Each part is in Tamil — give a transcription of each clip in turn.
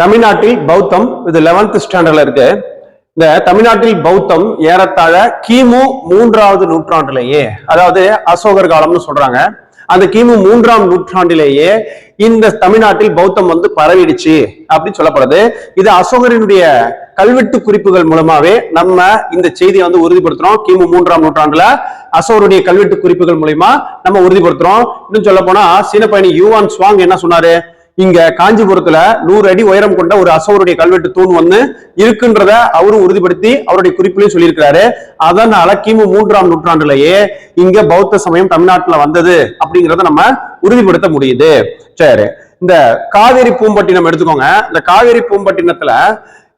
தமிழ்நாட்டில் பௌத்தம் இது 11th ஸ்டாண்டர்ட்ல இருக்கு. இந்த தமிழ்நாட்டில் பௌத்தம் ஏறத்தாழ கிமு மூன்றாவது நூற்றாண்டிலேயே அதாவது அசோகர் காலம்னு சொல்றாங்க. அந்த கிமு மூன்றாம் நூற்றாண்டிலேயே இந்த தமிழ்நாட்டில் பௌத்தம் வந்து பரவிடுச்சு அப்படின்னு சொல்லப்படுது. இது அசோகரினுடைய கல்வெட்டு குறிப்புகள் மூலமாவே நம்ம இந்த செய்தியை வந்து உறுதிப்படுத்துறோம். கிமு மூன்றாம் நூற்றாண்டுல அசோகருடைய கல்வெட்டு குறிப்புகள் மூலயமா நம்ம உறுதிப்படுத்துறோம். இன்னும் சொல்ல போனா சீன பயணி யூவான் சுவாங் என்ன சொன்னாரு? இங்க காஞ்சிபுரத்துல நூறு அடி உயரம் கொண்ட ஒரு அசோருடைய கல்வெட்டு தூண் வந்து இருக்குன்றத அவரும் உறுதிப்படுத்தி அவருடைய குறிப்பிலையும் சொல்லியிருக்கிறாரு. அதனால கிமு மூன்றாம் நூற்றாண்டுலயே இங்க பௌத்த சமயம் தமிழ்நாட்டுல வந்தது அப்படிங்கிறத நம்ம உறுதிப்படுத்த முடியுது. சரி இந்த காவேரி பூம்பட்டினம் எடுத்துக்கோங்க. இந்த காவேரி பூம்பட்டினத்துல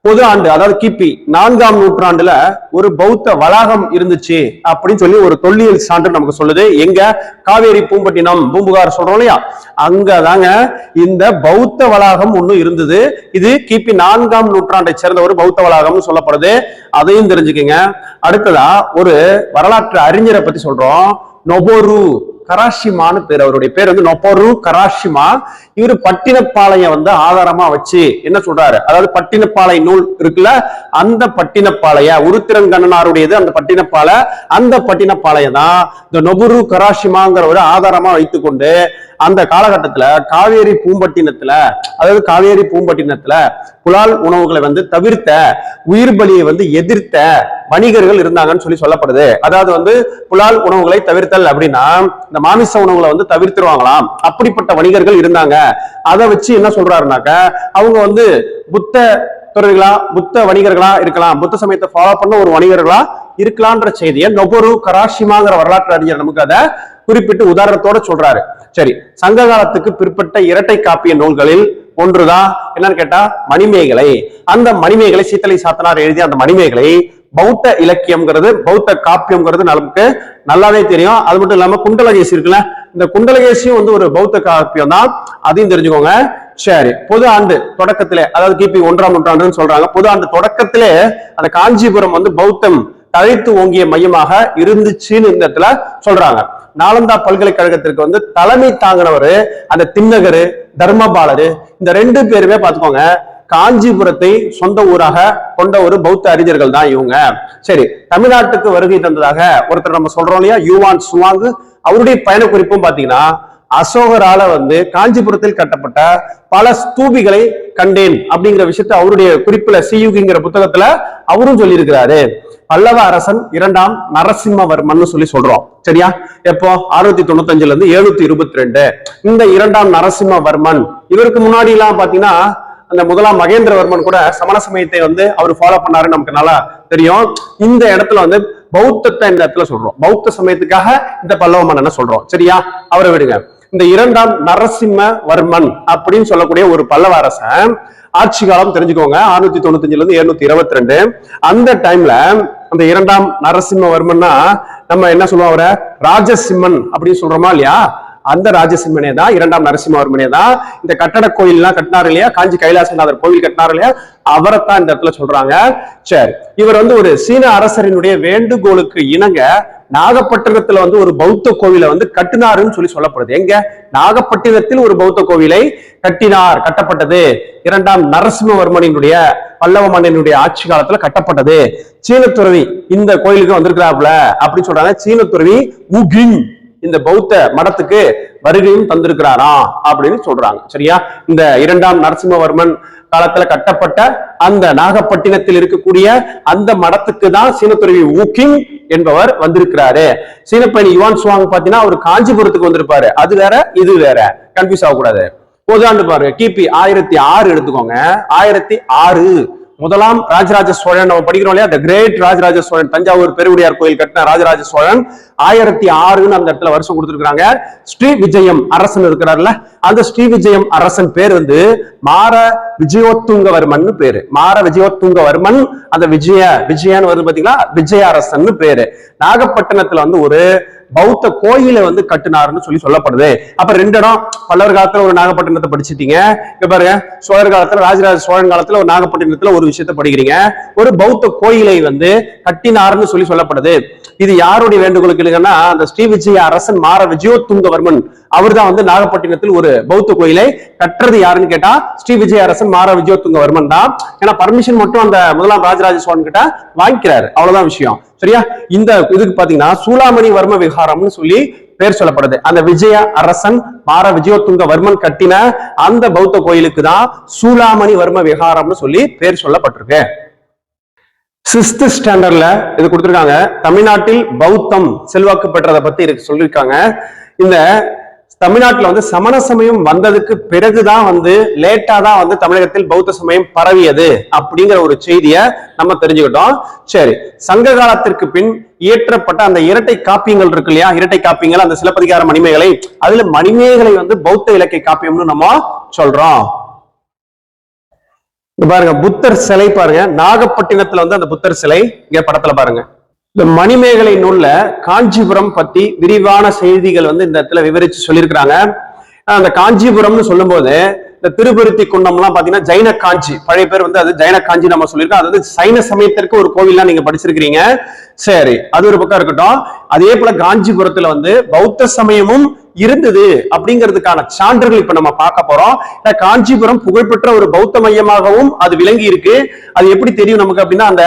பொது ஆண்டு அதாவது கிபி நான்காம் நூற்றாண்டுல ஒரு பௌத்த வளாகம் இருந்துச்சு அப்படின்னு சொல்லி ஒரு தொல்லியல் சான்று நமக்கு சொல்லுது. எங்க? காவேரி பூம்பட்டினம் பூம்புகார் சொல்றோம் இல்லையா? அங்கதாங்க இந்த பௌத்த வளாகம் ஒண்ணு இருந்தது. இது கிபி நான்காம் நூற்றாண்டை சேர்ந்த ஒரு பௌத்த வளாகம்னு சொல்லப்படுது. அதையும் தெரிஞ்சுக்கங்க. அடுத்ததா ஒரு வரலாற்று அறிஞரை பத்தி சொல்றோம். நொபோரு. கராஷிமான்னு பேர். அவருடைய பேர் வந்து நொப்போரு கராஷிமா. இவர் பட்டினப்பாளையம் வந்து ஆதாரமா வச்சு என்ன சொல்றாரு? அதாவது பட்டினப்பாளைய நூல் இருக்குல்ல அந்த பட்டினப்பாளைய உருத்திரங்கண்ணனாருடையது அந்த பட்டினப்பாளை அந்த பட்டினப்பாளையம் தான் இந்த நொபுரு கராஷிமாங்கிற ஒரு ஆதாரமா வைத்துக்கொண்டு அந்த காலகட்டத்துல காவேரி பூம்பட்டினத்துல அதாவது காவேரி பூம்பட்டினத்துல புலால் உணவுகளை வந்து தவிர்த்த உயிர் பலியை வந்து எதிர்த்த வணிகர்கள் இருந்தாங்கன்னு சொல்லி சொல்லப்படுது. அதாவது வந்து புலால் உணவுகளை தவிர்த்தல் அப்படின்னா இந்த மாமிச உணவுகளை வந்து தவிர்த்துருவாங்களாம். அப்படிப்பட்ட வணிகர்கள் இருந்தாங்க. அதை வச்சு என்ன சொல்றாருனாக்க அவங்க வந்து புத்த துறவிகளா புத்த வணிகர்களா இருக்கலாம். புத்த சமயத்தை ஃபாலோ பண்ண ஒரு வணிகர்களா இருக்கலாம்ன்ற செய்தியை நொபொரு கராஷிமாங்கிற வரலாற்று அறிஞர் நமக்கு அதை குறிப்பிட்டு உதாரணத்தோட சொல்றாரு. சரி சங்க காலத்துக்கு பிற்பட்ட இரட்டை காப்பிய நூல்களில் ஒன்றுதான். என்னன்னு கேட்டா மணிமேகலை. அந்த மணிமேகலை சீத்தலை சாத்தனார் எழுதிய அந்த மணிமேகலை பௌத்த இலக்கியம்ங்கிறது பௌத்த காப்பியம்ங்கிறது நமக்கு நல்லாவே தெரியும். அது மட்டும் இல்லாம குண்டலகேசி இருக்குல்ல இந்த குண்டலகேசியும் வந்து ஒரு பௌத்த காப்பியம் தான் அதையும் தெரிஞ்சுக்கோங்க. சரி பொது ஆண்டு தொடக்கத்திலே அதாவது கிபி ஒன்றாம் நூற்றாண்டுன்னு சொல்றாங்க. பொது ஆண்டு தொடக்கத்திலே அந்த காஞ்சிபுரம் வந்து பௌத்தம் தழைத்து ஓங்கிய மையமாக இருந்துச்சுன்னு இந்த இடத்துல சொல்றாங்க. நாலந்தா பல்கலைக்கழகத்திற்கு வந்து தலைமை தாங்கினவர் அந்த திண்ணகரு தர்மபாலரு இந்த ரெண்டு பேருமே பார்த்துக்கோங்க. காஞ்சிபுரத்தை சொந்த ஊராக கொண்ட ஒரு பௌத்த அறிஞர்கள் தான் இவங்க. சரி தமிழ்நாட்டுக்கு வருகை தந்ததாக ஒருத்தர் நம்ம சொல்றோம் இல்லையா? யுவான் சுவாங்கு அவருடைய பயண குறிப்பும் பாத்தீங்கன்னா அசோகரால வந்து காஞ்சிபுரத்தில் கட்டப்பட்ட பல ஸ்தூபிகளை கண்டேன் அப்படிங்கிற விஷயத்த அவருடைய குறிப்புல சியுகிங்கிற புத்தகத்துல அவரும் சொல்லியிருக்கிறாரு. பல்லவ அரசன் இரண்டாம் நரசிம்மவர்மன் சொல்லி சொல்றோம். சரியா? எப்போ? அறுநூத்தி தொண்ணூத்தஞ்சுல இருந்து எழுநூத்தி இருபத்தி ரெண்டு. இந்த இரண்டாம் நரசிம்மவர்மன். இவருக்கு முன்னாடி எல்லாம் பாத்தீங்கன்னா அந்த முதலாம் மகேந்திரவர்மன் கூட சமண சமயத்தை வந்து அவர் ஃபாலோ பண்ணாரு நமக்கு நல்லா தெரியும். இந்த இடத்துல வந்து பௌத்தத்தை இந்த இடத்துல சொல்றோம். பௌத்த சமயத்துக்காக இந்த பல்லவ மன்னனை சொல்றோம். சரியா? அவரை விடுங்க. இந்த இரண்டாம் நரசிம்மவர்மன் அப்படின்னு சொல்லக்கூடிய ஒரு பல்லவ அரசன் ஆட்சி காலம் தெரிஞ்சுக்கோங்க. அறுநூத்தி தொண்ணூத்தஞ்சுல இருந்து இருநூத்தி இருபத்தி ரெண்டு அந்த டைம்ல அந்த இரண்டாம் நரசிம்மவர்மன்னா நம்ம என்ன சொல்லுவோம் அவரை? ராஜசிம்மன் அப்படின்னு சொல்றோமா இல்லையா? அந்த ராஜசிம்மனே தான் இரண்டாம் நரசிம்மவர்மனே தான். இந்த கட்டட கோயில் எல்லாம் கட்டினார் இல்லையா? காஞ்சி கைலாசநாதர் கோவில் கட்டினார் இல்லையா? அவரைத்தான் இந்த இடத்துல சொல்றாங்க. சரி இவர் வந்து ஒரு சீன அரசரினுடைய வேண்டுகோளுக்கு இணங்க நாகப்பட்டினத்துல வந்து ஒரு பௌத்த கோவிலை வந்து கட்டினாருன்னு சொல்லி சொல்லப்படுது. எங்க? நாகப்பட்டினத்தில் ஒரு பௌத்த கோவிலை கட்டினார் கட்டப்பட்டது. இரண்டாம் நரசிம்மவர்மனினுடைய பல்லவ மன்னனுடைய ஆட்சி காலத்துல கட்டப்பட்டது. சீனத்துறவி இந்த கோயிலுக்கு வந்திருக்கிறாப்ல அப்படின்னு சொல்றாங்க. சீனத்துறவி உகிங் இந்த பௌத்த மடத்துக்கு வருகையும் தந்திருக்கிறாராம் அப்படின்னு சொல்றாங்க. சரியா? இந்த இரண்டாம் நரசிம்மவர்மன் காலத்துல கட்டப்பட்ட அந்த நாகப்பட்டினத்தில் இருக்கக்கூடிய அந்த மடத்துக்கு தான் சீனத்துறவி ஊக்கிங் என்பவர் வந்திருக்கிறாரு. சீனப்பயணி யுவான் சுவாங் பாத்தீங்கன்னா அவர் காஞ்சிபுரத்துக்கு வந்திருப்பாரு. அது வேற இது வேற. கன்ஃபியூஸ் ஆகக்கூடாது. போதாண்டு பாருங்க கிபி ஆயிரத்தி ஆறு எடுத்துக்கோங்க. ஆயிரத்தி ஆறு. முதலாம் ராஜராஜ சோழன் நம்ம படிக்கிறோம் இல்லையா? த கிரேட் ராஜராஜ சோழன் தஞ்சாவூர் பெருவுடையார் கோயில் கட்டின ராஜராஜ சோழன் ஆயிரத்தி ஆறுன்னு அந்த இடத்துல வருஷம் கொடுத்துருக்காங்க ஸ்ரீ விஜயம் அரசன் இருக்கிறார்ல. அந்த ஸ்ரீ விஜயம் அரசன் பேர் வந்து மார விஜயோத்துங்கவர்மன் பேரு. மார விஜயோத்துங்கவர்மன் அந்த விஜய விஜயன்னு வருது பாத்தீங்களா? விஜய அரசன் பேரு. நாகப்பட்டினத்துல வந்து ஒரு பௌத்த கோயிலை வந்து கட்டினாருன்னு சொல்லி சொல்லப்படுது. அப்ப ரெண்டு இடம் பல்லவர் காலத்துல ஒரு நாகப்பட்டினத்தை படிச்சிட்டீங்க. இங்க பாருங்க சோழர் காலத்துல ராஜராஜ சோழன் காலத்துல ஒரு நாகப்பட்டினத்துல ஒரு விஷயத்த படிக்கிறீங்க. ஒரு பௌத்த கோயிலை வந்து கட்டினாருன்னு சொல்லி சொல்லப்படுது. இது யாருடைய வேண்டுகோளுக்கு இல்லைங்கன்னா அந்த ஸ்ரீ விஜய அரசன் மாற விஜயோத்துங்கவர்மன். அவர் தான் வந்து நாகப்பட்டினத்தில் ஒரு பௌத்த கோயிலை கட்டுறது யாருன்னு கேட்டா ஸ்ரீ விஜய அரசன் மாற விஜயோத்துங்கவர்மன் தான். ஏன்னா பர்மிஷன் மட்டும் அந்த முதலாம் ராஜராஜ சோழன் கிட்ட வாங்கிக்கிறாரு. அவ்வளவுதான் விஷயம். சரியா? இந்த இதுக்கு பாத்தீங்கன்னா சூளாமணி வர்ம விகாரம்னு சொல்லி பேர் சொல்லப்படுது. அந்த விஜய அரசன் மார விஜயோத்துங்க வர்மன் கட்டின அந்த பௌத்த கோயிலுக்கு தான் சூளாமணி வர்ம விகாரம்னு சொல்லி பேர் சொல்லப்பட்டிருக்கு. சிக்ஸ்த் ஸ்டாண்டர்ட்ல இது கொடுத்துருக்காங்க. தமிழ்நாட்டில் பௌத்தம் செல்வாக்கு பெற்றதை பத்தி இருக்கு சொல்லியிருக்காங்க. இந்த தமிழ்நாட்டில் வந்து சமண சமயம் வந்ததுக்கு பிறகுதான் வந்து லேட்டா தான் வந்து தமிழகத்தில் பௌத்த சமயம் பரவியது அப்படிங்கிற ஒரு செய்தியை நம்ம தெரிஞ்சுக்கிட்டோம். சரி சங்க காலத்திற்கு பின் இயற்றப்பட்ட அந்த இரட்டை காப்பியங்கள் இருக்கு இல்லையா? இரட்டை காப்பியங்கள் அந்த சிலப்பதிகார மணிமேகலை அதுல மணிமேகலை வந்து பௌத்த இலக்கிய காப்பியம்னு நம்ம சொல்றோம். பாருங்க புத்தர் சிலை பாருங்க. நாகப்பட்டினத்துல வந்து அந்த புத்தர் சிலை இங்க படத்துல பாருங்க. இந்த மணிமேகலை நூல்ல காஞ்சிபுரம் பத்தி விரிவான செய்திகள் வந்து இந்த இடத்துல விவரிச்சு சொல்லியிருக்கிறாங்க. அந்த காஞ்சிபுரம்னு சொல்லும்போது இந்த திருப்பருத்தி குண்டம்லாம் பாத்தீங்கன்னா ஜைன காஞ்சி. பழைய பேர் வந்து அது ஜைன காஞ்சி நம்ம சொல்லியிருக்கோம். அது வந்து சைன சமயத்திற்கு ஒரு கோவில்லாம் நீங்க படிச்சிருக்கிறீங்க. சரி அது ஒரு பக்கம் இருக்கட்டும். அதே போல காஞ்சிபுரத்துல வந்து பௌத்த சமயமும் இருந்தது அப்படிங்கிறதுக்கான சான்றுகள் இப்ப நம்ம பார்க்க போறோம். காஞ்சிபுரம் புகழ்பெற்ற ஒரு பௌத்த மையமாகவும் அது விளங்கி இருக்கு அது எப்படி தெரியும் நமக்கு அப்படின்னா அந்த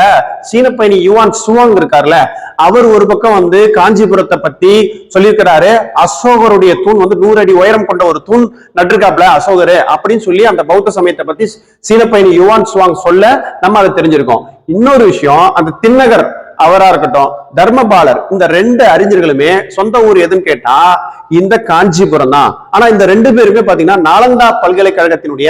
சீன பயணி யுவான் சுவாங் இருக்கார்ல அவர் ஒரு பக்கம் வந்து காஞ்சிபுரத்தை பத்தி சொல்லியிருக்கிறாரு. அசோகருடைய தூண் வந்து நூறு அடி உயரம் கொண்ட ஒரு தூண் நட்டிருக்காப்ல அசோகரு அப்படின்னு சொல்லி அந்த பௌத்த சமயத்தை பத்தி சீன பயணி யுவான் சுவாங் சொல்ல நம்ம அதை தெரிஞ்சிருக்கோம். இன்னொரு விஷயம் அந்த திண்ணகர் அவரா இருக்கட்டும் தர்மபாலர் இந்த ரெண்டு அறிஞர்களுமே சொந்த ஊர் எதுன்னு கேட்டா இந்த காஞ்சிபுரம் தான். ஆனா இந்த ரெண்டு பேருமே பாத்தீங்கன்னா நாலந்தா பல்கலைக்கழகத்தினுடைய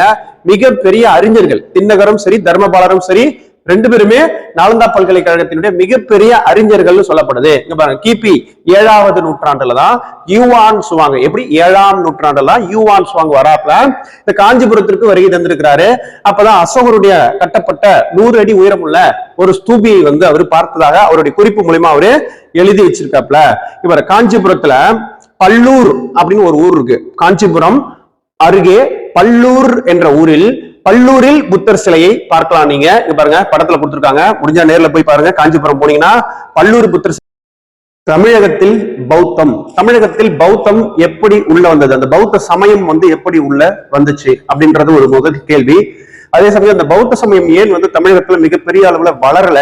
மிகப்பெரிய அறிஞர்கள். திண்ணகரும் சரி தர்மபாலரும் சரி ரெண்டு பேருமே நாலந்தா பல்கலைக்கழகத்தினுடைய மிகப்பெரிய அறிஞர்கள்னு சொல்லப்படுது. இங்க பாருங்க கிபி ஏழாவது நூற்றாண்டுல தான் யூவான் சுவாங்க எப்படி? ஏழாம் நூற்றாண்டுல தான் யூவான் சுவாங் வராப்ல இந்த காஞ்சிபுரத்திற்கு வருகை தந்திருக்கிறாரு. அப்பதான் அசோகருடைய கட்டப்பட்ட நூறு அடி உயரமுள்ள ஒரு ஸ்தூபியை வந்து அவர் பார்த்ததாக அவருடைய குறிப்பு மூலியமா அவரு எழுதி வச்சிருக்காப்ல இவர் காஞ்சிபுரத்துல பல்லூர் அப்படின்னு ஒரு ஊர் இருக்கு. காஞ்சிபுரம் அருகே பல்லூர் என்ற ஊரில் பல்லூரில் புத்தர் சிலையை பார்க்கலாம் நீங்க. பாருங்க படத்துல கொடுத்துருக்காங்க. முடிஞ்சா நேர்ல போய் பாருங்க. காஞ்சிபுரம் போனீங்கன்னா பல்லூர் புத்தர் சிலை. தமிழகத்தில் பௌத்தம். தமிழகத்தில் பௌத்தம் எப்படி உள்ள வந்தது? அந்த பௌத்த சமயம் வந்து எப்படி உள்ள வந்துச்சு? அப்படின்றது ஒரு முதல் கேள்வி. அதே சமயம் அந்த பௌத்த சமயம் ஏன் வந்து தமிழகத்துல மிகப்பெரிய அளவுல வளரல?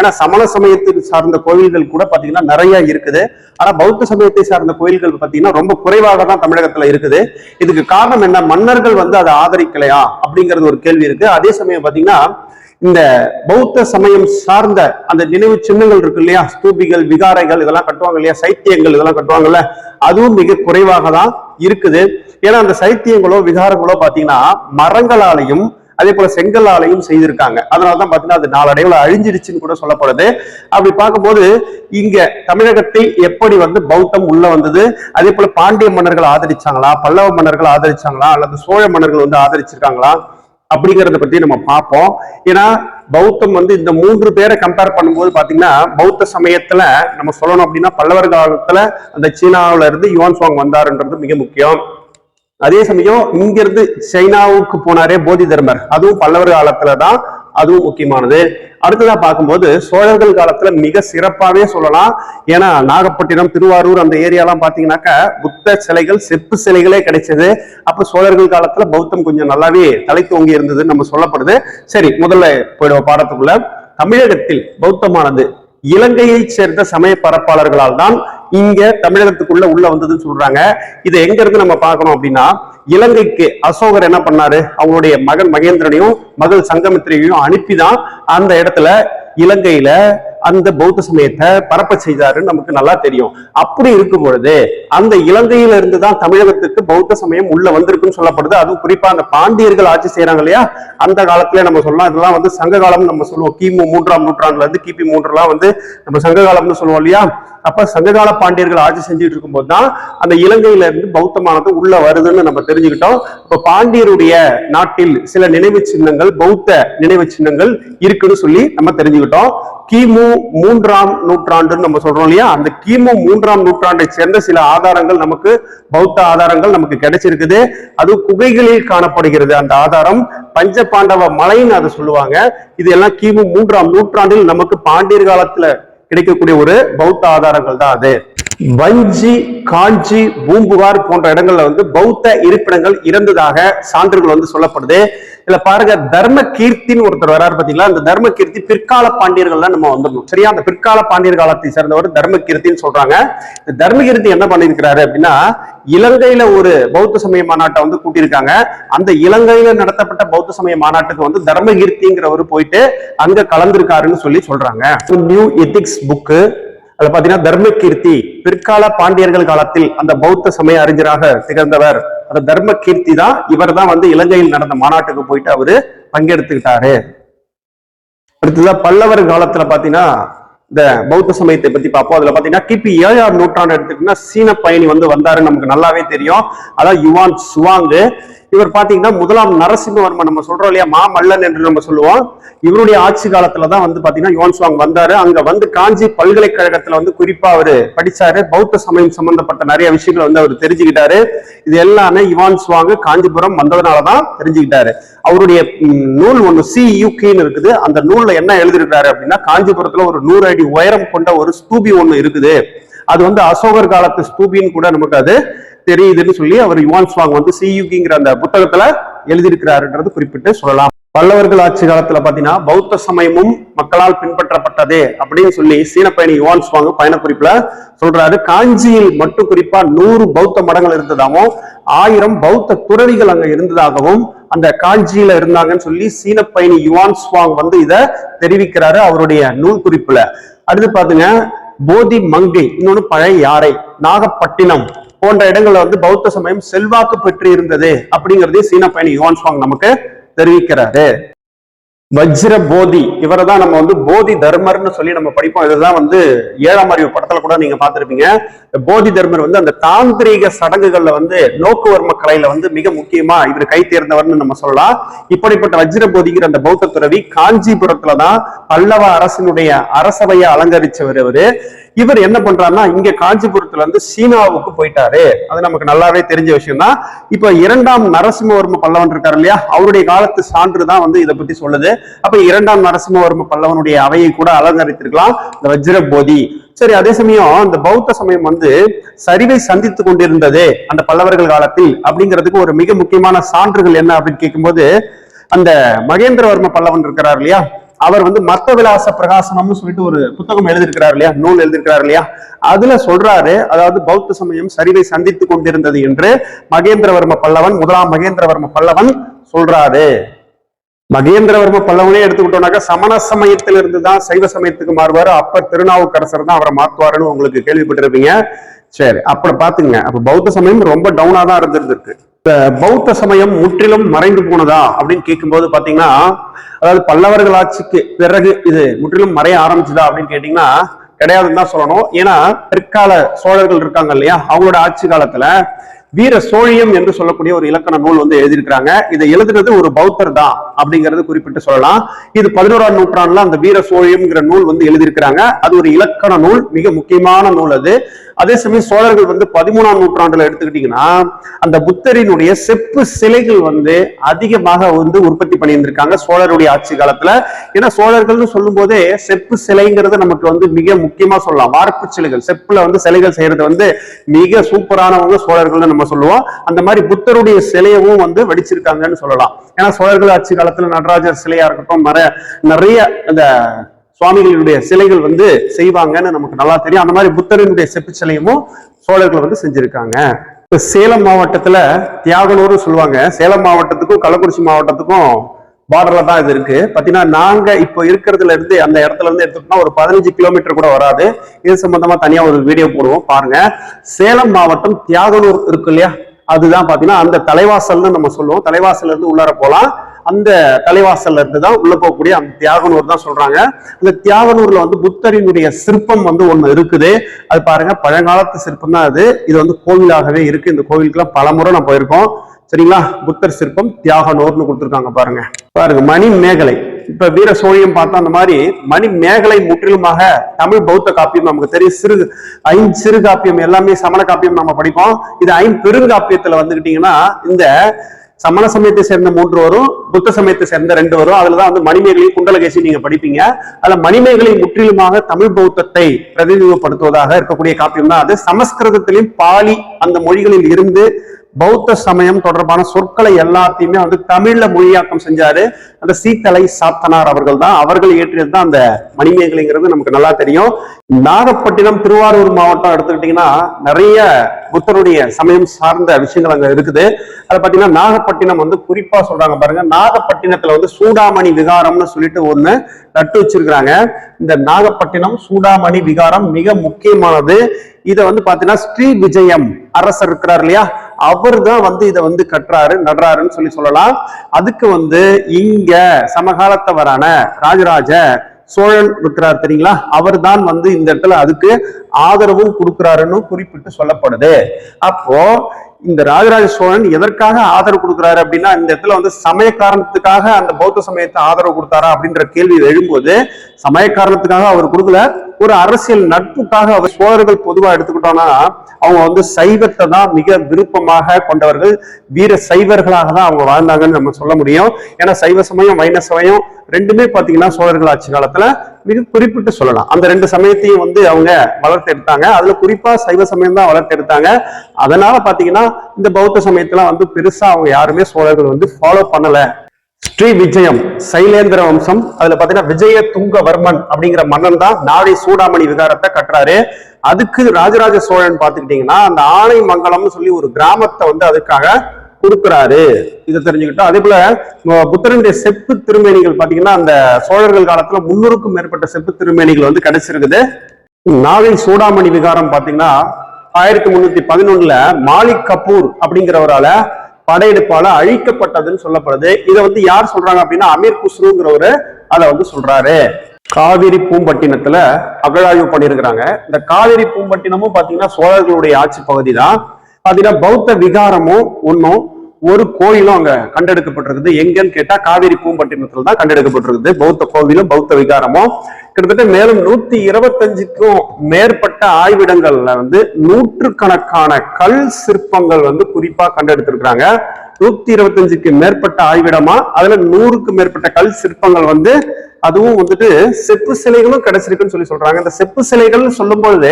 ஏன்னா சமண சமயத்தை சார்ந்த கோவில்கள் கூட பாத்தீங்கன்னா நிறைய இருக்குது. ஆனா பௌத்த சமயத்தை சார்ந்த கோயில்கள் பாத்தீங்கன்னா ரொம்ப குறைவாக தான் தமிழகத்துல இருக்குது. இதுக்கு காரணம் என்ன? மன்னர்கள் வந்து அதை ஆதரிக்கலையா? அப்படிங்கிறது ஒரு கேள்வி இருக்கு. அதே சமயம் பாத்தீங்கன்னா இந்த பௌத்த சமயம் சார்ந்த அந்த நினைவு சின்னங்கள் இருக்கு இல்லையா? ஸ்தூபிகள் விகாரைகள் இதெல்லாம் கட்டுவாங்க இல்லையா? சைத்தியங்கள் இதெல்லாம் கட்டுவாங்கல்ல? அதுவும் மிக குறைவாக தான் இருக்குது. ஏன்னா அந்த சைத்தியங்களோ விகாரங்களோ பாத்தீங்கன்னா மரங்களாலையும் அதே போல செங்கல்லாலையும் செய்திருக்காங்க. அதனாலதான் பாத்தீங்கன்னா அது நாளடைவில் அழிஞ்சிருச்சுன்னு கூட சொல்லப்படுது. அப்படி பார்க்கும்போது இங்க தமிழகத்தை எப்படி வந்து பௌத்தம் உள்ள வந்தது? அதே போல பாண்டிய மன்னர்கள் ஆதரிச்சாங்களா? பல்லவ மன்னர்கள் ஆதரிச்சாங்களா? அல்லது சோழ மன்னர்கள் வந்து ஆதரிச்சிருக்காங்களா? அப்படிங்கறத பத்தி நம்ம பார்ப்போம். ஏன்னா பௌத்தம் வந்து இந்த மூன்று பேரை கம்பேர் பண்ணும்போது பாத்தீங்கன்னா பௌத்த சமயத்துல நம்ம சொல்லணும் அப்படின்னா பல்லவர் காலத்துல அந்த சீனாவில இருந்து யுவான் சுவாங் வந்தாருன்றது மிக முக்கியம். அதே சமயம் இங்கிருந்து சைனாவுக்கு போனாரே போதி தர்மர். அதுவும் பல்லவர் காலத்துல தான் அதுவும் முக்கியமானது. அடுத்ததா பார்க்கும்போது சோழர்கள் காலத்துல மிக சிறப்பாவே சொல்லலாம். ஏன்னா நாகப்பட்டினம் திருவாரூர் அந்த ஏரியாலாம் பாத்தீங்கன்னாக்கா புத்த சிலைகள் செப்பு சிலைகளே கிடைச்சது. அப்ப சோழர்கள் காலத்துல பௌத்தம் கொஞ்சம் நல்லாவே தலை தோங்கி இருந்ததுன்னு நம்ம சொல்லப்படுது. சரி முதல்ல போயிடுவோம் பாடத்துக்குள்ள. தமிழகத்தில் பௌத்தமானது இலங்கையை சேர்ந்த சமய பரப்பாளர்களால் தான் இங்க தமிழகத்துக்குள்ள உள்ள வந்ததுன்னு சொல்றாங்க. இதை எங்க இருந்து நம்ம பார்க்கணும் அப்படின்னா இலங்கைக்கு அசோகர் என்ன பண்ணாரு? அவங்களுடைய மகன் மகேந்திரனையும் மகள் சங்கமித்திரையும் அனுப்பிதான் அந்த இடத்துல இலங்கையில அந்த பௌத்த சமயத்தை பரப்ப செய்தாருன்னு நமக்கு நல்லா தெரியும். அப்படி இருக்கும் பொழுது அந்த இலங்கையில இருந்து தான் தமிழகத்துக்கு பௌத்த சமயம் உள்ள வந்திருக்குன்னு சொல்லப்படுது. அதுவும் குறிப்பா அந்த பாண்டியர்கள் ஆட்சி செய்யறாங்க இல்லையா? அந்த காலத்துல நம்ம சொல்லலாம் இதெல்லாம் வந்து சங்க காலம் நம்ம சொல்லுவோம். கிமு மூன்றாம் நூற்றாண்டுல இருந்து கிபி மூன்றுலாம் வந்து நம்ம சங்க காலம்னு சொல்லுவோம் இல்லையா? அப்ப சங்ககால பாண்டியர்கள் ஆட்சி செஞ்சுட்டு இருக்கும்போது தான் அந்த இலங்கையில இருந்து பௌத்தமானது உள்ள வருதுன்னு நம்ம தெரிஞ்சுக்கிட்டோம். இப்ப பாண்டியருடைய நாட்டில் சில நினைவு சின்னங்கள் பௌத்த நினைவு சின்னங்கள் இருக்குன்னு சொல்லி நம்ம தெரிஞ்சுக்கிட்டோம். கிமு மூன்றாம் நூற்றாண்டுன்னு நம்ம சொல்றோம் இல்லையா? அந்த கிமு மூன்றாம் நூற்றாண்டை சேர்ந்த சில ஆதாரங்கள் நமக்கு பௌத்த ஆதாரங்கள் நமக்கு கிடைச்சிருக்குது. அது குகைகளில் காணப்படுகிறது. அந்த ஆதாரம் பஞ்ச பாண்டவ மலைன்னு அதை சொல்லுவாங்க. இது எல்லாம் கிமு மூன்றாம் நூற்றாண்டில் நமக்கு பாண்டியர் காலத்துல கிடைக்கக்கூடிய ஒரு பௌத்த ஆதாரங்கள் தான் அது. வஞ்சி காஞ்சி பூம்புகார் போன்ற இடங்கள்ல வந்து பௌத்த இருப்பிடங்கள் இறந்ததாக சான்றுகள் வந்து சொல்லப்படுது. இதுல பாருங்க தர்ம கீர்த்தின்னு ஒருத்தர் வராரு பாத்தீங்களா? அந்த தர்ம கீர்த்தி பிற்கால பாண்டியர்கள்லாம் நம்ம வந்துடணும். சரியா? அந்த பிற்கால பாண்டியர் காலத்தை சேர்ந்தவர் தர்ம கீர்த்தின்னு சொல்றாங்க. இந்த தர்ம கீர்த்தி என்ன பண்ணிருக்கிறாரு அப்படின்னா இலங்கையில ஒரு பௌத்த சமய மாநாட்டை வந்து கூட்டியிருக்காங்க. அந்த இலங்கையில நடத்தப்பட்ட பௌத்த சமய மாநாட்டுக்கு வந்து தர்மகீர்த்திங்கிறவர் போயிட்டு அங்க கலந்திருக்காருன்னு சொல்லி சொல்றாங்க. நியூ எத்திக்ஸ் புக்கு அதுல பாத்தீங்கன்னா தர்மகீர்த்தி பிற்கால பாண்டியர்கள் காலத்தில் அந்த பௌத்த சமய அறிஞராக திகழ்ந்தவர். அந்த தர்ம கீர்த்தி தான் இவர் தான் வந்து இலங்கையில் நடந்த மாநாட்டுக்கு போயிட்டு அவரு பங்கெடுத்துக்கிட்டாரு. அடுத்ததா பல்லவர் காலத்துல பாத்தீங்கன்னா இந்த பௌத்த சமயத்தை பத்தி பார்ப்போம். அதுல பாத்தீங்கன்னா கிபி ஏழாம் நூற்றாண்டு எடுத்துக்கிட்டா சீன பயணி வந்து வந்தாரு. நமக்கு நல்லாவே தெரியும். அதான் யுவான் சுவாங்கு. இவர் பாத்தீங்கன்னா முதலாம் நரசிம்மவர்மன் நம்ம சொல்றோம் இல்லையா மாமல்லன் என்று நம்ம சொல்லுவோம். இவருடைய ஆட்சி காலத்துல தான் வந்து பாத்தீங்கன்னா யுவான் வந்தாரு. அங்க வந்து காஞ்சி பல்கலைக்கழகத்துல வந்து குறிப்பா அவரு படிச்சாரு. பௌத்த சமயம் சம்பந்தப்பட்ட நிறைய விஷயங்களை வந்து அவர் தெரிஞ்சுக்கிட்டாரு. இது எல்லாமே யுவான் சுவாங் காஞ்சிபுரம் வந்ததுனாலதான் தெரிஞ்சுக்கிட்டாரு. அவருடைய நூல் ஒண்ணு சி யூகின்னு இருக்குது. அந்த நூல்ல என்ன எழுதியிருக்காரு அப்படின்னா காஞ்சிபுரத்துல ஒரு நூறு அடி உயரம் கொண்ட ஒரு ஸ்தூபி ஒண்ணு இருக்குது. அது வந்து அசோகர் காலத்து ஸ்தூபின்னு கூட நமக்கு அது தெரியுதுன்னு சொல்லி அவர் யுவான் சுவாங் வந்து சியுகிங்கிற அந்த புத்தகத்துல எழுதியிருக்கிறாருன்றது குறிப்பிட்டு சொல்லலாம். பல்லவர்கள் ஆட்சி காலத்துல பாத்தீங்கன்னா பௌத்த சமயமும் மக்களால் பின்பற்றப்பட்டது அப்படின்னு சொல்லி சீன பயணி யுவான் பயண பயணக்குறிப்புல சொல்றாரு. காஞ்சியில் மட்டும் குறிப்பா நூறு பௌத்த மடங்கள் இருந்ததாகவும் ஆயிரம் பௌத்த துறவிகள் அங்க இருந்ததாகவும் அந்த காஞ்சியில இருந்தாங்கன்னு சொல்லி சீன பயணி யுவான் சுவாங் வந்து இத தெரிவிக்கிறாரு அவருடைய நூல் குறிப்புல. அடுத்து பாத்துங்க போதி மங்கை இன்னொன்னு பழைய யாரை? நாகப்பட்டினம். போன்ற இடங்கள்ல வந்து பௌத்த சமயம் செல்வாக்கு பெற்று இருந்தது அப்படிங்கறதே சீன பயணி யுவான் சுவாங் நமக்கு தெரிவிக்கிறாரு. வஜ்ர போதி இவரை தான் நம்ம வந்து போதி தர்மர்னு சொல்லி நம்ம படிப்போம். இதுதான் வந்து ஏழாம் அறிவு படத்துல கூட நீங்க பார்த்திருப்பீங்க. போதி தர்மர் வந்து அந்த தாந்திரீக சடங்குகள்ல வந்து நோக்குவர்ம கலையில வந்து மிக முக்கியமா இவர் கை தேர்ந்தவர்னு நம்ம சொல்லலாம். இப்படிப்பட்ட வஜ்ர போதிங்கிற அந்த பௌத்த துறவி காஞ்சிபுரத்துல தான் பல்லவ அரசினுடைய அரசவையை அலங்கரிச்சவர் இவரு. இவர் என்ன பண்றாருன்னா இங்க காஞ்சிபுரத்துல இருந்து சீனாவுக்கு போயிட்டாரு. அது நமக்கு நல்லாவே தெரிஞ்ச விஷயம் தான் இப்ப இரண்டாம் நரசிம்மவர்ம பல்லவன் இருக்காரு இல்லையா? அவருடைய காலத்து சான்று தான் வந்து இதை பத்தி சொல்லுது. அப்ப இரண்டாம் நரசிம்மவர்ம பல்லவனுடைய அவையை கூட அலங்கரித்திருக்கலாம் இந்த வஜ்ரபோதி. சரி அதே சமயம் இந்த பௌத்த சமயம் வந்து சரிவை சந்தித்து கொண்டிருந்தது அந்த பல்லவர்கள் காலத்தில் அப்படிங்கிறதுக்கு ஒரு மிக முக்கியமான சான்றுகள் என்ன அப்படின்னு கேட்கும்போது அந்த மகேந்திரவர்ம பல்லவன் இருக்கிறார் இல்லையா? அவர் வந்து மத்த விலாச பிரகாசனம்னு சொல்லிட்டு ஒரு புத்தகம் எழுதியிருக்கிறார் இல்லையா? நூல் எழுதியிருக்கிறார் இல்லையா? அதுல சொல்றாரு அதாவது பௌத்த சமயம் சரிவை சந்தித்து கொண்டிருந்தது என்று மகேந்திரவர்ம பல்லவன் முதலாம் மகேந்திரவர்ம பல்லவன் சொல்றாரு. மகேந்திரவர்ம பல்லவனே எடுத்துக்கிட்டோம்னாக்கா சமண சமயத்திலிருந்து தான் சைவ சமயத்துக்கு மாறுவாரு. அப்பர் திருநாவுக்கரசர் தான் அவரை மாத்துவாருன்னு உங்களுக்கு கேள்விப்பட்டிருப்பீங்க. சரி அப்புறம் பாத்துங்க அப்ப பௌத்த சமயம் ரொம்ப டவுனா தான் இருந்திருக்கு பௌத்த சமயம் முற்றிலும் மறைந்து போனதா அப்படின்னு கேட்கும்போது பாத்தீங்கன்னா அதாவது பல்லவர்கள் ஆட்சிக்கு பிறகு இது முற்றிலும் மறைய ஆரம்பிச்சுதா அப்படின்னு கேட்டீங்கன்னா கிடையாதுன்னு தான் சொல்லணும். ஏன்னா பிற்கால சோழர்கள் இருக்காங்க இல்லையா? அவங்களோட ஆட்சி காலத்துல வீர சோழியம் என்று சொல்லக்கூடிய ஒரு இலக்கண நூல் வந்து எழுதியிருக்கிறாங்க. இதை எழுதுனது ஒரு பௌத்தர் தான் அப்படிங்கறது குறிப்பிட்டு சொல்லலாம். இது பதினோராம் நூற்றாண்டுல அந்த வீர சோழியம்ங்கிற நூல் வந்து எழுதியிருக்கிறாங்க. அது ஒரு இலக்கண நூல் மிக முக்கியமான நூல் அது. அதே சமயம் சோழர்கள் வந்து பதிமூணாம் நூற்றாண்டுல எடுத்துக்கிட்டீங்கன்னா அந்த புத்தரினுடைய செப்பு சிலைகள் வந்து அதிகமாக வந்து உற்பத்தி பண்ணியிருந்திருக்காங்க சோழருடைய ஆட்சி காலத்துல. ஏன்னா சோழர்கள்னு சொல்லும் போதே செப்பு சிலைங்கிறது நமக்கு வந்து மிக முக்கியமா சொல்லலாம். வார்ப்பு சிலைகள் செப்புல வந்து சிலைகள் செய்யறது வந்து மிக சூப்பரானவங்க சோழர்கள்னு நம்ம சொல்லுவோம். அந்த மாதிரி புத்தருடைய சிலையவும் வந்து வடிச்சிருக்காங்கன்னு சொல்லலாம். ஏன்னா சோழர்கள் ஆட்சி காலத்துல நடராஜர் சிலையா இருக்கட்டும் நிறைய நிறைய அந்த சுவாமிகளுடைய சிலைகள் வந்து செய்வாங்கன்னு நமக்கு நல்லா தெரியும். அந்த மாதிரி புத்தரினுடைய செப்பு சிலையும் சோழர்கள் வந்து செஞ்சிருக்காங்க. இப்போ சேலம் மாவட்டத்துல தியாகனூர்னு சொல்லுவாங்க. சேலம் மாவட்டத்துக்கும் கள்ளக்குறிச்சி மாவட்டத்துக்கும் பார்டர்ல தான் இது இருக்கு. பார்த்தீங்கன்னா நாங்க இப்போ இருக்கிறதுல இருந்து அந்த இடத்துல இருந்து எடுத்துக்கிட்டோம்னா ஒரு பதினஞ்சு கிலோமீட்டர் கூட வராது. இது சம்பந்தமா தனியா ஒரு வீடியோ போடுவோம் பாருங்க. சேலம் மாவட்டம் தியாகனூர் இருக்கு இல்லையா? அதுதான் பாத்தீங்கன்னா அந்த தலைவாசல்னு நம்ம சொல்லுவோம். தலைவாசல்ல இருந்து உள்ளார போலாம். அந்த தலைவாசல்ல இருந்து தான் உள்ள போகக்கூடிய அந்த தியாகனூர் தான் சொல்றாங்க. அந்த தியாகனூர்ல வந்து புத்தரினுடைய சிற்பம் வந்து ஒண்ணு இருக்குது. அது பாருங்க பழங்காலத்து சிற்பம் தான் அது. இது வந்து கோவிலாகவே இருக்கு. இந்த கோவிலுக்குலாம் பல முறை நான் போயிருக்கோம். சரிங்களா? புத்தர் சிற்பம் தியாகனூர்னு கொடுத்துருக்காங்க பாருங்க. பாருங்க மணி மேகலை இப்ப வீர சோழியம் பார்த்தா அந்த மாதிரி மணி மேகலை முற்றிலுமாக தமிழ் பௌத்த காப்பியம் நமக்கு தெரியும். சிறு ஐந்து சிறு காப்பியம் எல்லாமே சமண காப்பியம் நம்ம படிப்போம். இது ஐந்து பெருங்காப்பியத்துல வந்துகிட்டீங்கன்னா இந்த சமண சமயத்தை சேர்ந்த மூன்று வரும் புத்த சமயத்தை சேர்ந்த ரெண்டு வரும். அதுலதான் வந்து மணிமேகலை குண்டலகேசி நீங்க படிப்பீங்க. அதுல மணிமேகலை முற்றிலுமாக தமிழ் பௌத்தத்தை பிரதிநிதித்துவப்படுத்துவதாக இருக்கக்கூடிய காப்பியம் தான். அது சமஸ்கிருதத்திலும் பாலி அந்த மொழிகளில் இருந்து பௌத்த சமயம் தொடர்பான சொற்களை எல்லாத்தையுமே வந்து தமிழ்ல மொழியாக்கம் செஞ்சாரு. அந்த சீத்தலை சாத்தனார் அவர்கள் தான் அவர்கள் இயற்றியது தான் அந்த மணிமேகலைங்கிறது நமக்கு நல்லா தெரியும். நாகப்பட்டினம் திருவாரூர் மாவட்டம் எடுத்துக்கிட்டீங்கன்னா நிறைய புத்தருடைய சமயம் சார்ந்த விஷயங்கள் அங்க இருக்குது. அதை பாத்தீங்கன்னா நாகப்பட்டினம் வந்து குறிப்பா சொல்றாங்க பாருங்க. நாகப்பட்டினத்துல வந்து சூடாமணி விகாரம்னு சொல்லிட்டு ஒண்ணு நட்டு வச்சிருக்கிறாங்க. இந்த நாகப்பட்டினம் சூடாமணி விகாரம் மிக முக்கியமானது. இதை வந்து பாத்தீங்கன்னா ஸ்ரீ விஜயம் அரசர் இருக்கிறார் இல்லையா? அவர் தான் வந்து இதை வந்து கட்டுறாரு நடுறாருன்னு சொல்லி சொல்லலாம். அதுக்கு வந்து இங்க சமகாலத்தவரான ராஜராஜ சோழன் இருக்கிறார் தெரியுங்களா? அவர் தான் வந்து இந்த இடத்துல அதுக்கு ஆதரவும் கொடுக்கிறாருன்னு குறிப்பிட்டு சொல்லப்படுது. அப்போ இந்த ராஜராஜ சோழன் எதற்காக ஆதரவு கொடுக்குறாரு அப்படின்னா இந்த இடத்துல வந்து சமய காரணத்துக்காக அந்த பௌத்த சமயத்தை ஆதரவு கொடுத்தாரா அப்படின்ற கேள்வி எழும்போது சமய காரணத்துக்காக அவர் கொடுக்கல ஒரு அரசியல் நட்புக்காக அவர் சோழர்கள் பொதுவாக எடுத்துக்கிட்டோம்னா அவங்க வந்து சைவத்தை தான் மிக விருப்பமாக கொண்டவர்கள். வீர சைவர்களாக தான் அவங்க வாழ்ந்தாங்கன்னு நம்ம சொல்ல முடியும். ஏன்னா சைவ சமயம் வைண சமயம் ரெண்டுமே பாத்தீங்கன்னா சோழர்கள் ஆட்சி காலத்துல மிக குறிப்பிட்டு சொல்லலாம். அந்த ரெண்டு சமயத்தையும் வந்து அவங்க வளர்த்து எடுத்தாங்க. அதுல குறிப்பா சைவ சமயம் தான் வளர்த்து எடுத்தாங்க. அதனால பாத்தீங்கன்னா இந்த பௌத்த சமயத்துல வந்து பெருசா அவங்க யாருமே சோழர்கள் வந்து ஃபாலோ பண்ணல. ஸ்ரீ விஜயம் சைலேந்திர வம்சம் அதுல பாத்தீங்கன்னா விஜய துங்கவர்மன் அப்படிங்கிற மன்னன் தான் நாடை சூடாமணி விகாரத்தை கட்டுறாரு. அதுக்கு ராஜராஜ சோழன் பாத்துக்கிட்டீங்கன்னா அந்த ஆணை மங்கலம்னு சொல்லி ஒரு கிராமத்தை வந்து அதுக்காக கொடுக்குறாரு. இதை தெரிஞ்சுக்கிட்டோம். அதே போல புத்தனுடைய செப்பு திருமேனிகள் பாத்தீங்கன்னா அந்த சோழர்கள் காலத்துல முன்னூறுக்கும் மேற்பட்ட செப்பு திருமேனிகள் வந்து கிடைச்சிருக்குது. நாகை சூடாமணி விகாரம் பாத்தீங்கன்னா ஆயிரத்தி முன்னூத்தி பதினொன்னுல மாலிக் கபூர் அப்படிங்கிறவரால படையெடுப்பால அழிக்கப்பட்டதுன்னு சொல்லப்படுது. இதை வந்து யார் சொல்றாங்க அப்படின்னா அமீர் குஸ்ருங்கிறவரு அதை வந்து சொல்றாரு. காவிரி பூம்பட்டினத்துல அகழாய்வு பண்ணியிருக்கிறாங்க. இந்த காவிரி பூம்பட்டினமும் பாத்தீங்கன்னா சோழர்களுடைய ஆட்சி பகுதி தான் பாத்தீங்கன்னா பௌத்த விகாரமும் ஒன்னும் ஒரு கோயிலும் அங்க கண்டெடுக்கப்பட்டிருக்குது. எங்கன்னு கேட்டா காவிரி பூம்பட்டினத்துல தான் கண்டெடுக்கப்பட்டிருக்குது. பௌத்த கோவிலும் பௌத்த விகாரமும். கிட்டத்தட்ட மேலும் நூத்தி இருபத்தஞ்சுக்கும் மேற்பட்ட ஆய்விடங்கள்ல வந்து நூற்றுக்கணக்கான கல் சிற்பங்கள் வந்து குறிப்பா கண்டெடுத்திருக்கிறாங்க. நூத்தி இருபத்தஞ்சுக்கு மேற்பட்ட ஆய்விடமா அதுல நூறுக்கு மேற்பட்ட கல் சிற்பங்கள் வந்து அதுவும் வந்துட்டு செப்பு சிலைகளும் கிடைச்சிருக்குன்னு சொல்லி சொல்றாங்க. இந்த செப்பு சிலைகள் சொல்லும் பொழுது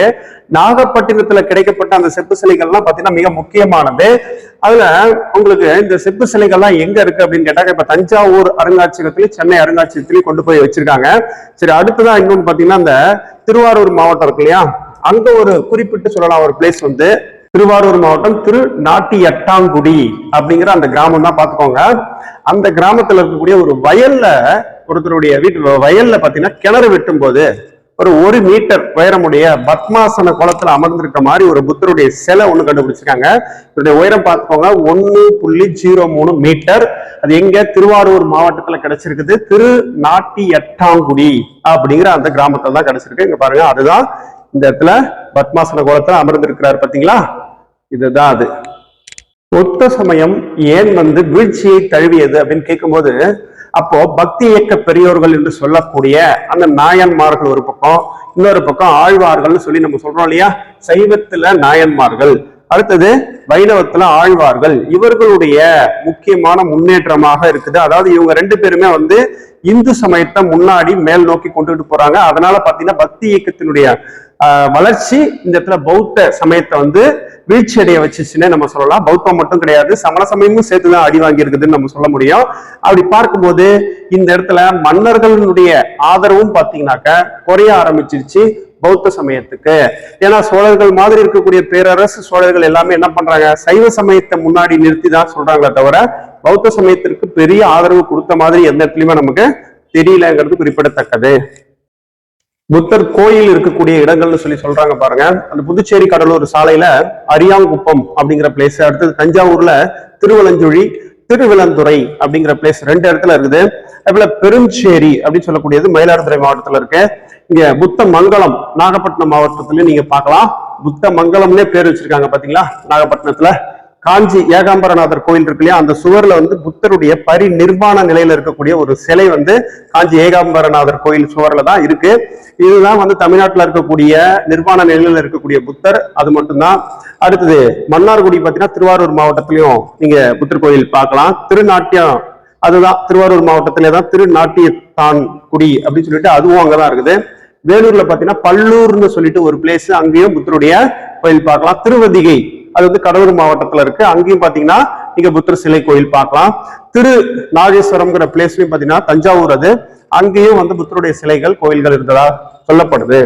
நாகப்பட்டினத்துல கிடைக்கப்பட்ட அந்த செப்பு சிலைகள்லாம் பாத்தீங்கன்னா மிக முக்கியமானது. அதுல உங்களுக்கு இந்த செப்பு சிலைகள்லாம் எங்க இருக்கு அப்படின்னு கேட்டாக்க இப்ப தஞ்சாவூர் அருங்காட்சியகத்திலயும் சென்னை அருங்காட்சியகத்திலயும் கொண்டு போய் வச்சிருக்காங்க. சரி அடுத்ததான் இன்னொன்னு பாத்தீங்கன்னா இந்த திருவாரூர் மாவட்டம் இருக்கு இல்லையா? அங்க ஒரு குறிப்பிட்டு சொல்லலாம் ஒரு பிளேஸ் வந்து திருவாரூர் மாவட்டம் திரு நாட்டி எட்டாங்குடி அப்படிங்கிற அந்த கிராமம் தான் பாத்துக்கோங்க. அந்த கிராமத்துல இருக்கக்கூடிய ஒரு வயல்ல ஒருத்தருடைய வீட்டு வயல்ல பாத்தீங்கன்னா கிணறு வெட்டும் போது ஒரு ஒரு மீட்டர் உயரமுடைய பத்மாசன குளத்துல அமர்ந்திருக்க மாதிரி ஒரு புத்தருடைய சிலை ஒண்ணு கண்டுபிடிச்சிருக்காங்க. இதனுடைய உயரம் பார்த்துக்கோங்க. ஒன்னு புள்ளி ஜீரோ மூணு மீட்டர். அது எங்க? திருவாரூர் மாவட்டத்துல கிடைச்சிருக்குது. திரு நாட்டி எட்டாங்குடி அப்படிங்கிற அந்த கிராமத்துல தான் கிடைச்சிருக்கு. இங்க பாருங்க. அதுதான் இந்த இடத்துல பத்மாசன கோலத்துல அமர்ந்திருக்கிறாரு பாத்தீங்களா? இதுதான் அது. ஒத்த சமயம் ஏன் வந்து வீழ்ச்சியை தழுவியது அப்படின்னு கேட்கும்போது அப்போ பக்தி இயக்க பெரியோர்கள் என்று சொல்லக்கூடிய அந்த நாயன்மார்கள் ஒரு பக்கம் இன்னொரு பக்கம் ஆழ்வார்கள்னு சொல்லி நம்ம சொல்றோம் இல்லையா? சைவத்துல நாயன்மார்கள். அடுத்தது வைணவத்துல ஆழ்வார்கள். இவர்களுடைய முக்கியமான முன்னேற்றமாக இருக்குது. அதாவது இவங்க ரெண்டு பேருமே வந்து இந்து சமயத்தை முன்னாடி மேல் நோக்கி கொண்டுகிட்டு போறாங்க. அதனால பாத்தீங்கன்னா பக்தி இயக்கத்தினுடைய வளர்ச்சி இந்த இடத்துல பௌத்த சமயத்தை வந்து வீழ்ச்சி அடைய வச்சுச்சுன்னு நம்ம சொல்லலாம். பௌத்தம் மட்டும் கிடையாது. சமண சமயமும் சேர்த்துதான் அடி வாங்கி இருக்குதுன்னு நம்ம சொல்ல முடியும். அப்படி பார்க்கும்போது இந்த இடத்துல மன்னர்களுடைய ஆதரவும் பாத்தீங்கன்னாக்க குறைய ஆரம்பிச்சிருச்சு. பௌத்த சமயத்துக்கு. ஏன்னா சோழர்கள் மாதிரி இருக்கக்கூடிய பேரரசு சோழர்கள் எல்லாமே என்ன பண்றாங்க? சைவ சமயத்தை முன்னாடி நிறுத்தி தான் சொல்றாங்களே தவிர பௌத்த சமயத்திற்கு பெரிய ஆதரவு கொடுத்த மாதிரி எந்த இடத்துலயுமே நமக்கு தெரியலங்கிறது குறிப்பிடத்தக்கது. புத்தர் கோயில் இருக்கக்கூடிய இடங்கள்னு சொல்லி சொல்றாங்க பாருங்க. அந்த புதுச்சேரி கடலூர் சாலையில அரியாங்குப்பம் அப்படிங்கிற பிளேஸ் அடுத்தது தஞ்சாவூர்ல திருவலஞ்சுழி திருவிழந்துறை அப்படிங்கிற பிளேஸ் ரெண்டு இடத்துல இருக்குது. அதுல பெருஞ்சேரி அப்படின்னு சொல்லக்கூடியது மயிலாடுதுறை மாவட்டத்துல இருக்கு. இங்க புத்த மங்கலம் நாகப்பட்டினம் மாவட்டத்துல நீங்க பார்க்கலாம். புத்த மங்கலம்னே பேர் வச்சிருக்காங்க பாத்தீங்களா? நாகப்பட்டினத்துல. காஞ்சி ஏகாம்பரநாதர் கோயில் இருக்கு இல்லையா? அந்த சுவர்ல வந்து புத்தருடைய பரி நிர்வாண நிலையில இருக்கக்கூடிய ஒரு சிலை வந்து காஞ்சி ஏகாம்பரநாதர் கோயில் சுவர்ல தான் இருக்கு. இதுதான் வந்து தமிழ்நாட்டில் இருக்கக்கூடிய நிர்வாண நிலையில இருக்கக்கூடிய புத்தர். அது மட்டும்தான். அடுத்தது மன்னார்குடி பாத்தீங்கன்னா திருவாரூர் மாவட்டத்திலையும் நீங்க புத்தர் கோயில் பார்க்கலாம். திருநாட்டியம் அதுதான் திருவாரூர் மாவட்டத்திலே தான் திருநாட்டியத்தான் குடி அப்படின்னு சொல்லிட்டு அதுவும் அங்கதான் இருக்குது. வேலூர்ல பாத்தீங்கன்னா பல்லூர்னு சொல்லிட்டு ஒரு பிளேஸ் அங்கேயும் புத்தருடைய கோயில் பார்க்கலாம். திருவதிகை அது வந்து கடலூர் மாவட்டத்துல இருக்கு. அங்கேயும் பாத்தீங்கன்னா நீங்க புத்தர் சிலை கோயில் பார்க்கலாம். திரு நாகேஸ்வரம்ங்கிற பிளேஸ்லயும் பாத்தீங்கன்னா தஞ்சாவூர் அது. அங்கேயும் வந்து புத்தருடைய சிலைகள் கோயில்கள் இருந்ததா சொல்லப்படுது.